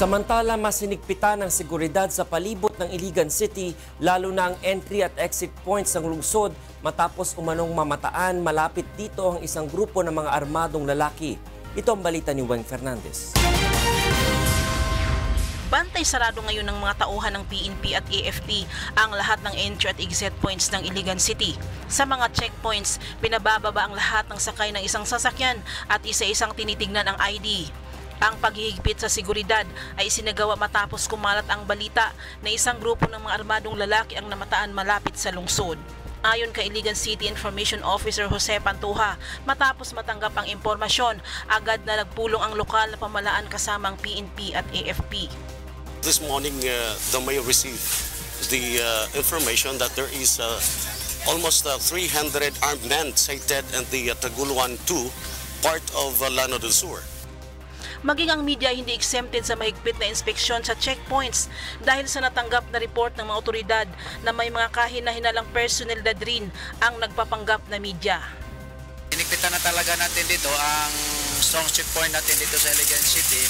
Samantala, mas sinigpitan ng seguridad sa palibot ng Iligan City, lalo na ang entry at exit points ng lungsod matapos umanong mamataan malapit dito ang isang grupo ng mga armadong lalaki. Ito ang balita ni Weng Fernandez. Bantay sarado ngayon ng mga tauhan ng PNP at AFP ang lahat ng entry at exit points ng Iligan City. Sa mga checkpoints, pinabababa ang lahat ng sakay ng isang sasakyan at isa-isang tinitignan ang ID. Ang paghihigpit sa seguridad ay isinagawa matapos kumalat ang balita na isang grupo ng mga armadong lalaki ang namataan malapit sa lungsod. Ayon kay Iligan City Information Officer Jose Pantuha, matapos matanggap ang impormasyon, agad na nagpulong ang lokal na pamalaan kasama ang PNP at AFP. This morning, uh, the mayor received the uh, information that there is uh, almost uh, 300 armed men sighted in the uh, Taguluan 2 part of uh, Lano del Sur. Maging ang media hindi exempted sa mahigpit na inspeksyon sa checkpoints dahil sa natanggap na report ng mga otoridad na may mga kahina-hinalang personnel na rin ang nagpapanggap na media. Inikpitan na talaga natin dito ang strong checkpoint natin dito sa Iligan City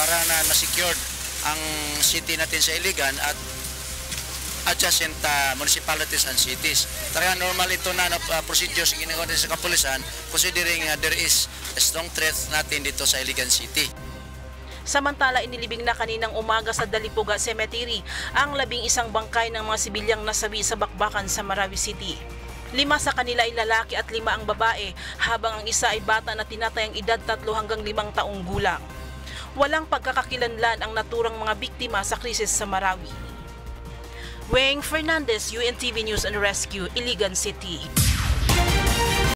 para na na-secured ang city natin sa Iligan at adjacent uh, municipalities and cities. Talaga normal ito na, uh, procedures ginagawa sa kapulisan considering uh, there is a strong threat natin dito sa Iligan City. Samantala, inilibing na kaninang umaga sa Dalipuga Cemetery ang labing isang bangkay ng mga sibilyang nasawi sa bakbakan sa Marawi City. Lima sa kanila ay lalaki at lima ang babae, habang ang isa ay bata na tinatayang edad tatlo hanggang limang taong gulang. Walang pagkakakilanlan ang naturang mga biktima sa krisis sa Marawi. Weng Fernandez, UNTV News and Rescue, Iligan City.